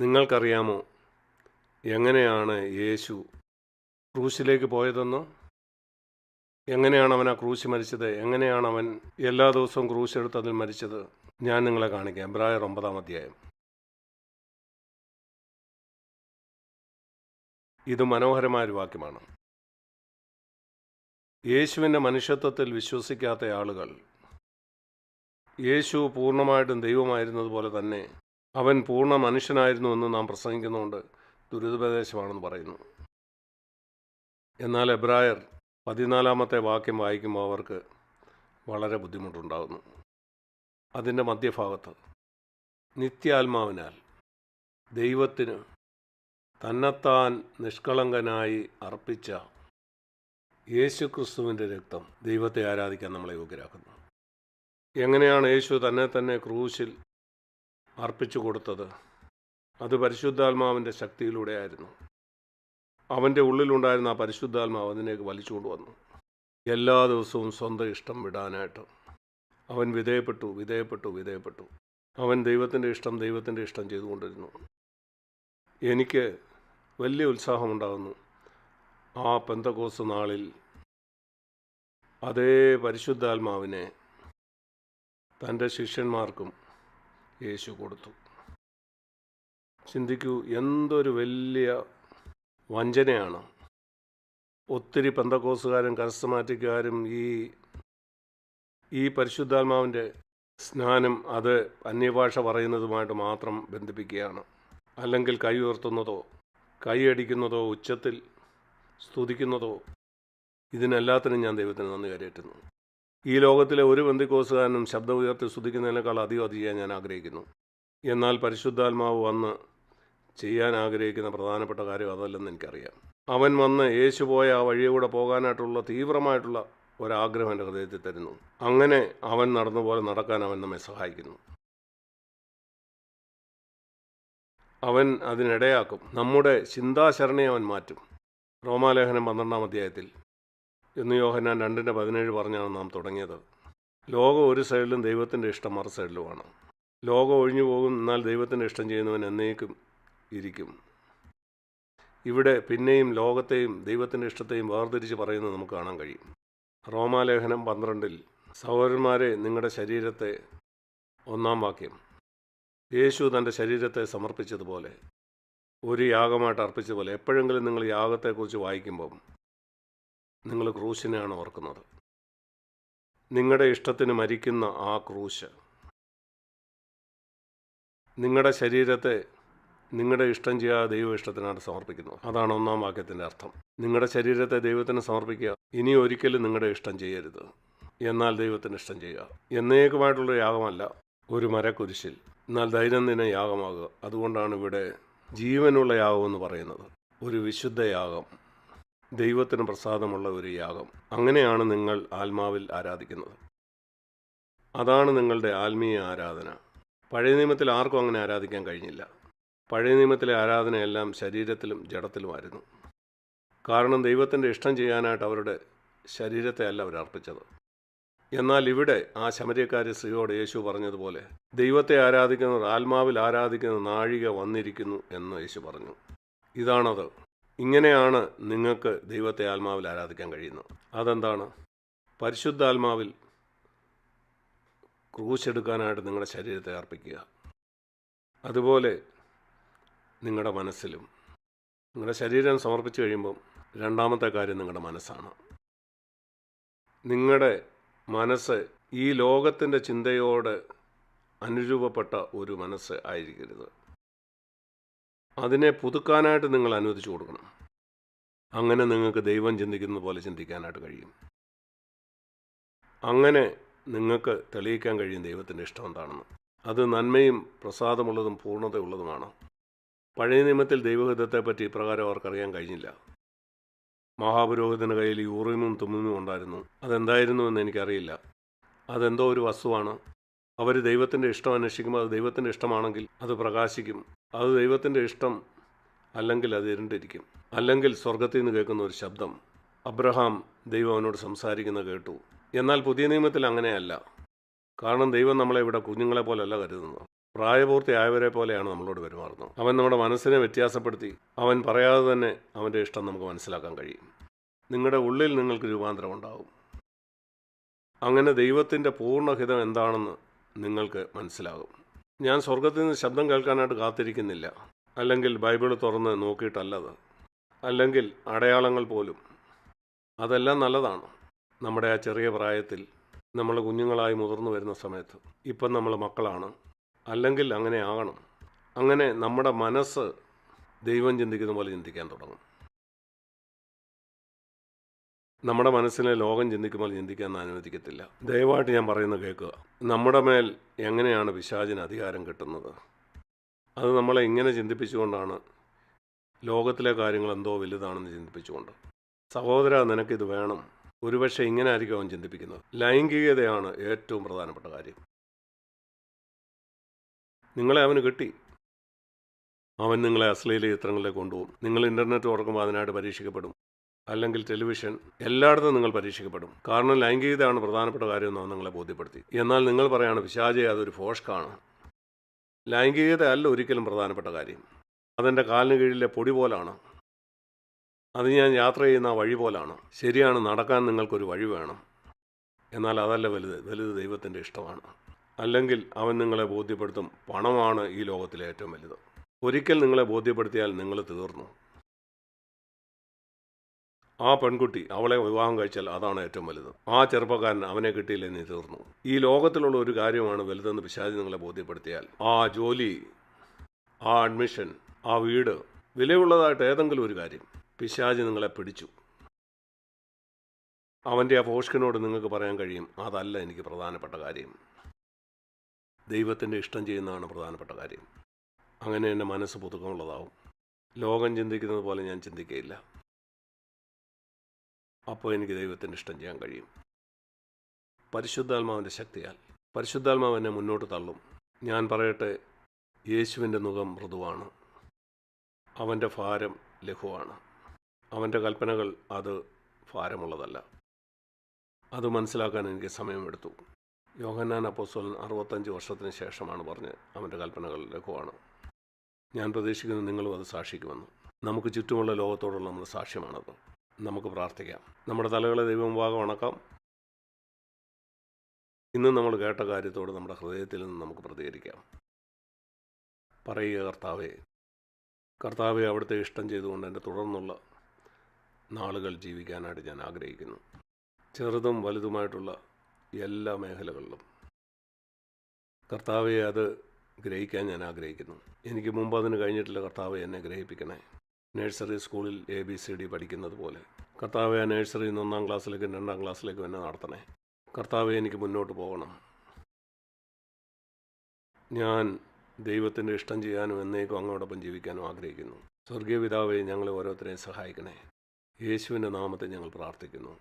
നിങ്ങൾക്കറിയാമോ എങ്ങനെയാണ് യേശു ക്രൂശിലേക്ക് പോയതെന്ന്? എങ്ങനെയാണ് അവൻ ആ ക്രൂശ് മരിച്ചത്? എങ്ങനെയാണ് അവൻ എല്ലാ ദിവസവും ക്രൂശ് എടുത്ത് അതിൽ മരിച്ചത്? ഞാൻ നിങ്ങളെ കാണിക്കാം. എബ്രായർ ഒമ്പതാം അധ്യായം. ഇത് മനോഹരമായ ഒരു വാക്യമാണ്. യേശുവിന്റെ മനുഷ്യത്വത്തിൽ വിശ്വസിക്കാത്ത ആളുകൾ യേശു പൂർണമായിട്ടും ദൈവമായിരുന്നതുപോലെ തന്നെ അവൻ പൂർണ മനുഷ്യനായിരുന്നു എന്ന് നാം പ്രസംഗിക്കുന്നുകൊണ്ട് ദുരിതോപദേശമാണെന്ന് പറയുന്നു. എന്നാൽ എബ്രായർ പതിനാലാമത്തെ വാക്യം വായിക്കുമ്പോൾ അവർക്ക് വളരെ ബുദ്ധിമുട്ടുണ്ടാകുന്നു. അതിന്റെ മധ്യഭാഗത്ത് നിത്യാത്മാവിനാൽ ദൈവത്തിന് തന്നെത്താൻ നിഷ്കളങ്കനായി അർപ്പിച്ച യേശുക്രിസ്തുവിന്റെ രക്തം ദൈവത്തെ ആരാധിക്കാൻ നമ്മളെ യോഗ്യരാക്കുന്നു. എങ്ങനെയാണ് യേശു തന്നെ തന്നെ ക്രൂശിൽ അർപ്പിച്ചു കൊടുത്തത്. അത് പരിശുദ്ധാത്മാവിന്റെ ശക്തിയിലൂടെയായിരുന്നു. അവന്റെ ഉള്ളിലുണ്ടായിരുന്ന ആ പരിശുദ്ധാത്മാവ് അതിനേക്ക് വലിച്ചുകൊണ്ട് വന്നു എല്ലാ ദിവസവും സ്വന്തം ഇഷ്ടം വിടാനായിട്ട്. അവൻ വിധേയപ്പെട്ടു വിധേയപ്പെട്ടു വിധേയപ്പെട്ടു. അവൻ ദൈവത്തിന്റെ ഇഷ്ടം ദൈവത്തിന്റെ ഇഷ്ടം ചെയ്തുകൊണ്ടിരുന്നു. എനിക്ക് വലിയ ഉത്സാഹമുണ്ടാകുന്നു. ആ പെന്തകോസ് നാളിൽ അതേ പരിശുദ്ധാത്മാവിനെ തന്റെ ശിഷ്യന്മാർക്കും യേശു കൊടുത്തു. ചിന്തിക്കൂ എന്തൊരു വലിയ വഞ്ചനയാണ്. ഒത്തിരി പന്തക്കോസുകാരും കരസ്തമാറ്റിക്കാരും ഈ ഈ പരിശുദ്ധാത്മാവിന്റെ സ്നാനം അത് അന്യഭാഷ പറയുന്നതുമായിട്ട് മാത്രം ബന്ധിപ്പിക്കുകയാണ്. അല്ലെങ്കിൽ കൈ ഉയർത്തുന്നതോ കൈയടിക്കുന്നതോ ഉച്ചത്തിൽ സ്തുതിക്കുന്നതോ ഇതിനെല്ലാത്തിനും ഞാൻ ദൈവത്തിന് നന്ദി കരയറ്റുന്നു. ഈ ലോകത്തിലെ ഒരു ബന്ധിക്കോസുകാരനും ശബ്ദം ഉയർത്തി സ്തുതിക്കുന്നതിനേക്കാൾ അധികം അത് ചെയ്യാൻ ഞാൻ ആഗ്രഹിക്കുന്നു. എന്നാൽ പരിശുദ്ധാത്മാവ് വന്ന് ചെയ്യാൻ ആഗ്രഹിക്കുന്ന പ്രധാനപ്പെട്ട കാര്യം അതല്ലെന്ന് എനിക്കറിയാം. അവൻ വന്ന് യേശു പോയ ആ വഴിയൂടെ പോകാനായിട്ടുള്ള തീവ്രമായിട്ടുള്ള ഒരാഗ്രഹം എന്റെ ഹൃദയത്തിൽ തരുന്നു. അങ്ങനെ അവൻ നടന്ന പോലെ നടക്കാൻ അവൻ നമ്മെ സഹായിക്കുന്നു. അവൻ അതിനിടയാക്കും. നമ്മുടെ ചിന്താശരണയെ അവൻ മാറ്റും. റോമാലേഖനം പന്ത്രണ്ടാം അധ്യായത്തിൽ എന്ന് യോഹനാൻ രണ്ടിന്റെ പതിനേഴ് പറഞ്ഞാണ് നാം തുടങ്ങിയത്. ലോകം ഒരു സൈഡിലും ദൈവത്തിന്റെ ഇഷ്ടം മറു സൈഡിലുമാണ്. ലോകം ഒഴിഞ്ഞു പോകും എന്നാൽ ദൈവത്തിന്റെ ഇഷ്ടം ചെയ്യുന്നവൻ എന്നേക്കും ഇരിക്കും. ഇവിടെ പിന്നെയും ലോകത്തെയും ദൈവത്തിന്റെ ഇഷ്ടത്തെയും വേർതിരിച്ച് പറയുന്നത് നമുക്ക് കാണാൻ കഴിയും. റോമാലേഖനം പന്ത്രണ്ടിൽ സഹോദരന്മാരെ നിങ്ങളുടെ ശരീരത്തെ ഒന്നാം വാക്യം. യേശു തന്റെ ശരീരത്തെ സമർപ്പിച്ചതുപോലെ ഒരു യാഗമായിട്ട് അർപ്പിച്ചതുപോലെ എപ്പോഴെങ്കിലും നിങ്ങൾ യാഗത്തെക്കുറിച്ച് വായിക്കുമ്പം നിങ്ങൾ ക്രൂശിനെയാണ് ഓർക്കുന്നത്. നിങ്ങളുടെ ഇഷ്ടത്തിന് മരിക്കുന്ന ആ ക്രൂശ്. നിങ്ങളുടെ ശരീരത്തെ നിങ്ങളുടെ ഇഷ്ടം ചെയ്യാ ദൈവ ഇഷ്ടത്തിനാണ് സമർപ്പിക്കുന്നത് അതാണ് ഒന്നാം വാക്യത്തിന്റെ അർത്ഥം. നിങ്ങളുടെ ശരീരത്തെ ദൈവത്തിന് സമർപ്പിക്കുക ഇനി ഒരിക്കലും നിങ്ങളുടെ ഇഷ്ടം ചെയ്യരുത്. എന്നാൽ ദൈവത്തിന് ഇഷ്ടം ചെയ്യുക. എന്നേക്കുമായിട്ടുള്ള യാഗമല്ല ഒരു മരക്കുരിശിൽ. എന്നാൽ ദൈനംദിന യാഗമാകുക. അതുകൊണ്ടാണ് ഇവിടെ ജീവനുള്ള യാഗമെന്ന് പറയുന്നത്. ഒരു വിശുദ്ധ യാഗം. ദൈവത്തിന് പ്രസാദമുള്ള ഒരു യാഗം. അങ്ങനെയാണ് നിങ്ങൾ ആത്മാവിൽ ആരാധിക്കുന്നത്. അതാണ് നിങ്ങളുടെ ആത്മീയ ആരാധന. പഴയ നിയമത്തിൽ ആർക്കും അങ്ങനെ ആരാധിക്കാൻ കഴിഞ്ഞില്ല. പഴയ നിയമത്തിലെ ആരാധനയെല്ലാം ശരീരത്തിലും ജഡത്തിലുമായിരുന്നു. കാരണം ദൈവത്തിന്റെ ഇഷ്ടം ചെയ്യാനായിട്ട് അവരുടെ ശരീരത്തെ അല്ല അവർ അർപ്പിച്ചത്. എന്നാൽ ഇവിടെ ആ ശമര്യക്കാരി സ്ത്രീയോട് യേശു പറഞ്ഞതുപോലെ ദൈവത്തെ ആരാധിക്കുന്നവർ ആത്മാവിൽ ആരാധിക്കുന്ന നാഴിക വന്നിരിക്കുന്നു എന്ന് യേശു പറഞ്ഞു. ഇതാണത്. ഇങ്ങനെയാണ് നിങ്ങൾക്ക് ദൈവത്തെ ആത്മാവിൽ ആരാധിക്കാൻ കഴിയുന്നത്. അതെന്താണ്? പരിശുദ്ധാത്മാവിൽ ക്രൂശെടുക്കാനായിട്ട് നിങ്ങളുടെ ശരീരത്തെ അർപ്പിക്കുക. അതുപോലെ നിങ്ങളുടെ മനസ്സിലും നിങ്ങളുടെ ശരീരം സമർപ്പിച്ചു കഴിയുമ്പം രണ്ടാമത്തെ കാര്യം നിങ്ങളുടെ മനസ്സാണ്. നിങ്ങളുടെ മനസ്സ് ഈ ലോകത്തിന്റെ ചിന്തയോട് അനുരൂപപ്പെട്ട ഒരു മനസ്സ് ആയിരിക്കരുത്. അതിനെ പുതുക്കാനായിട്ട് നിങ്ങൾ അനുവദിച്ചു കൊടുക്കണം. അങ്ങനെ നിങ്ങൾക്ക് ദൈവം ചിന്തിക്കുന്ന പോലെ ചിന്തിക്കാനായിട്ട് കഴിയും. അങ്ങനെ നിങ്ങൾക്ക് തെളിയിക്കാൻ കഴിയും ദൈവത്തിന്റെ ഇഷ്ടം എന്താണെന്ന്. അത് നന്മയും പ്രസാദമുള്ളതും പൂർണതയുള്ളതുമാണ്. പഴയ നിയമത്തിൽ ദൈവഹിതത്തെപ്പറ്റി ഇപ്രകാരം അവർക്കറിയാൻ കഴിഞ്ഞില്ല. മഹാപുരോഹിതന് കയ്യിൽ യൂറിനും തുമ്മിനും ഉണ്ടായിരുന്നു. അതെന്തായിരുന്നു എന്ന് എനിക്കറിയില്ല. അതെന്തോ ഒരു വസ്തുവാണ്. അവർ ദൈവത്തിന്റെ ഇഷ്ടം അന്വേഷിക്കുമ്പോൾ അത് ദൈവത്തിന്റെ ഇഷ്ടമാണെങ്കിൽ അത് പ്രകാശിക്കും. അത് ദൈവത്തിന്റെ ഇഷ്ടം അല്ലെങ്കിൽ അത് ഇരുണ്ടിരിക്കും. അല്ലെങ്കിൽ സ്വർഗത്തിൽ നിന്ന് കേൾക്കുന്ന ഒരു ശബ്ദം. അബ്രഹാം ദൈവം അവനോട് സംസാരിക്കുന്നത് കേട്ടു. എന്നാൽ പുതിയ നിയമത്തിൽ അങ്ങനെയല്ല. കാരണം ദൈവം നമ്മളെ ഇവിടെ കുഞ്ഞുങ്ങളെ പോലെയല്ല കരുതുന്നത്. പ്രായപൂർത്തിയായവരെ പോലെയാണ് നമ്മളോട് പെരുമാറുന്നത്. അവൻ നമ്മുടെ മനസ്സിനെ വ്യത്യാസപ്പെടുത്തി. അവൻ പറയാതെ തന്നെ അവന്റെ ഇഷ്ടം നമുക്ക് മനസ്സിലാക്കാൻ കഴിയും. നിങ്ങളുടെ ഉള്ളിൽ നിങ്ങൾക്ക് രൂപാന്തരം ഉണ്ടാകും അങ്ങനെ ദൈവത്തിന്റെ പൂർണഹിതം എന്താണെന്ന് നിങ്ങൾക്ക് മനസ്സിലാകും. ഞാൻ സ്വർഗത്തിൽ നിന്ന് ശബ്ദം കേൾക്കാനായിട്ട് കാത്തിരിക്കുന്നില്ല. അല്ലെങ്കിൽ ബൈബിൾ തുറന്ന് നോക്കിയിട്ടല്ലത്. അല്ലെങ്കിൽ അടയാളങ്ങൾ പോലും. അതെല്ലാം നല്ലതാണ്. നമ്മുടെ ആ ചെറിയ പ്രായത്തിൽ നമ്മൾ കുഞ്ഞുങ്ങളായി മുതിർന്നു വരുന്ന സമയത്ത് ഇപ്പം നമ്മൾ മക്കളാണ്. അല്ലെങ്കിൽ അങ്ങനെ ആകണം. അങ്ങനെ നമ്മുടെ മനസ്സ് ദൈവം ചിന്തിക്കുന്ന പോലെ ചിന്തിക്കാൻ തുടങ്ങും. നമ്മുടെ മനസ്സിനെ ലോകം ചിന്തിക്കുമ്പോൾ ചിന്തിക്കാൻ അനുവദിക്കത്തില്ല. ദയവായിട്ട് ഞാൻ പറയുന്നത് കേൾക്കുക. നമ്മുടെ മേൽ എങ്ങനെയാണ് പിശാചിന് അധികാരം കിട്ടുന്നത്? അത് നമ്മളെ ഇങ്ങനെ ചിന്തിപ്പിച്ചുകൊണ്ടാണ് ലോകത്തിലെ കാര്യങ്ങൾ എന്തോ വലുതാണെന്ന് ചിന്തിപ്പിച്ചുകൊണ്ട്. സഹോദര നിനക്കിത് വേണം. ഒരുപക്ഷെ ഇങ്ങനെ ആയിരിക്കും അവൻ ചിന്തിപ്പിക്കുന്നത്. ലൈംഗികതയാണ് ഏറ്റവും പ്രധാനപ്പെട്ട കാര്യം. നിങ്ങളെ അവന് കിട്ടി. അവൻ നിങ്ങളെ അശ്ലീല ചിത്രങ്ങളിലേക്ക് കൊണ്ടുപോകും. നിങ്ങൾ ഇന്റർനെറ്റ് തുറക്കുമ്പോൾ അതിനായിട്ട് പരീക്ഷിക്കപ്പെടും. അല്ലെങ്കിൽ ടെലിവിഷൻ എല്ലായിടത്തും നിങ്ങൾ പരീക്ഷിക്കപ്പെടും. കാരണം ലൈംഗികതയാണ് പ്രധാനപ്പെട്ട കാര്യമെന്ന് അവൻ നിങ്ങളെ ബോധ്യപ്പെടുത്തി. എന്നാൽ നിങ്ങൾ പറയാണ് പിശാചെ അതൊരു ഫോഷ്കാണ്. ലൈംഗികത അല്ല ഒരിക്കലും പ്രധാനപ്പെട്ട കാര്യം. അതെന്റെ കാലിന് കീഴിലെ പൊടി പോലാണ്. അത് ഞാൻ യാത്ര ചെയ്യുന്ന വഴി പോലാണ്. ശരിയാണ് നടക്കാൻ നിങ്ങൾക്കൊരു വഴി വേണം. എന്നാൽ അതല്ല വലുത്. വലുത് ദൈവത്തിന്റെ ഇഷ്ടമാണ്. അല്ലെങ്കിൽ അവൻ നിങ്ങളെ ബോധ്യപ്പെടുത്തും പണമാണ് ഈ ലോകത്തിലെ ഏറ്റവും വലുത്. ഒരിക്കൽ നിങ്ങളെ ബോധ്യപ്പെടുത്തിയാൽ നിങ്ങൾ തീർന്നു. ആ പെൺകുട്ടി അവളെ വിവാഹം കഴിച്ചാൽ അതാണ് ഏറ്റവും വലുത്. ആ ചെറുപ്പക്കാരൻ അവനെ കിട്ടിയില്ല എന്ന് തീർന്നു. ഈ ലോകത്തിലുള്ള ഒരു കാര്യമാണ് വലുതെന്ന് പിശാചി നിങ്ങളെ ബോധ്യപ്പെടുത്തിയാൽ. ആ ജോലി ആ അഡ്മിഷൻ ആ വീട് വിലയുള്ളതായിട്ട് ഏതെങ്കിലും ഒരു കാര്യം പിശാചി നിങ്ങളെ പിടിച്ചു. അവന്റെ ആ പോഷ്കിനോട് നിങ്ങൾക്ക് പറയാൻ കഴിയും അതല്ല എനിക്ക് പ്രധാനപ്പെട്ട കാര്യം. ദൈവത്തിന്റെ ഇഷ്ടം ചെയ്യുന്നതാണ് പ്രധാനപ്പെട്ട കാര്യം. അങ്ങനെ എന്റെ മനസ്സ് പുതുക്കമുള്ളതാവും. ലോകം ചിന്തിക്കുന്നത് പോലെ ഞാൻ ചിന്തിക്കുകയില്ല അപ്പോൾ എനിക്ക് ദൈവത്തിന്റെ ഇഷ്ടം ചെയ്യാൻ കഴിയും. പരിശുദ്ധാത്മാവിന്റെ ശക്തിയാൽ. പരിശുദ്ധാത്മാവ് എന്നെ മുന്നോട്ട് തള്ളും. ഞാൻ പറയട്ടെ യേശുവിന്റെ മുഖം മൃദുവാണ്. അവന്റെ ഭാരം ലഘുവാണ്. അവന്റെ കൽപ്പനകൾ അത് ഭാരമുള്ളതല്ല. അത് മനസ്സിലാക്കാൻ എനിക്ക് സമയമെടുത്തു. യോഹന്നാൻ അപ്പോസ്വലൻ അറുപത്തഞ്ച് വർഷത്തിന് ശേഷമാണ് പറഞ്ഞ് അവന്റെ കൽപ്പനകൾ ലഘുവാണ്. ഞാൻ പ്രതീക്ഷിക്കുന്നു നിങ്ങളും അത് സാക്ഷിക്കുമെന്ന്. നമുക്ക് ചുറ്റുമുള്ള ലോകത്തോടുള്ള നമ്മുടെ സാക്ഷ്യമാണത്. നമുക്ക് പ്രാർത്ഥിക്കാം. നമ്മുടെ തലകളെ ദൈവമുമ്പാകം അണക്കാം ഇന്ന് നമ്മൾ കേട്ട കാര്യത്തോട് നമ്മുടെ ഹൃദയത്തിൽ നിന്ന് നമുക്ക് പ്രതികരിക്കാം. പറയുക കർത്താവേ കർത്താവെ അവിടുത്തെ ഇഷ്ടം ചെയ്തുകൊണ്ട് എന്റെ തുടർന്നുള്ള നാളുകൾ ജീവിക്കാനായിട്ട് ഞാൻ ആഗ്രഹിക്കുന്നു. ചെറുതും വലുതുമായിട്ടുള്ള എല്ലാ മേഖലകളിലും. കർത്താവെ അത് ഗ്രഹിക്കാൻ ഞാൻ ആഗ്രഹിക്കുന്നു. എനിക്ക് മുമ്പ് അതിന് കഴിഞ്ഞിട്ടില്ല കർത്താവെ എന്നെ ഗ്രഹിപ്പിക്കണേ. നഴ്സറി സ്കൂളിൽ എ ബി സി ഡി പഠിക്കുന്നത് പോലെ. കർത്താവെ നഴ്സറിയിൽ ഒന്നാം ക്ലാസ്സിലേക്കും രണ്ടാം ക്ലാസ്സിലേക്കും എന്നെ നടത്തണേ. കർത്താവെ എനിക്ക് മുന്നോട്ട് പോകണം. ഞാൻ ദൈവത്തിന്റെ ഇഷ്ടം ചെയ്യാനും എന്നേക്കും അങ്ങോടൊപ്പം ജീവിക്കാനും ആഗ്രഹിക്കുന്നു. സ്വർഗീയ പിതാവെ ഞങ്ങളെ ഓരോരുത്തരെയും സഹായിക്കണേ. യേശുവിന്റെ നാമത്തെ ഞങ്ങൾ പ്രാർത്ഥിക്കുന്നു.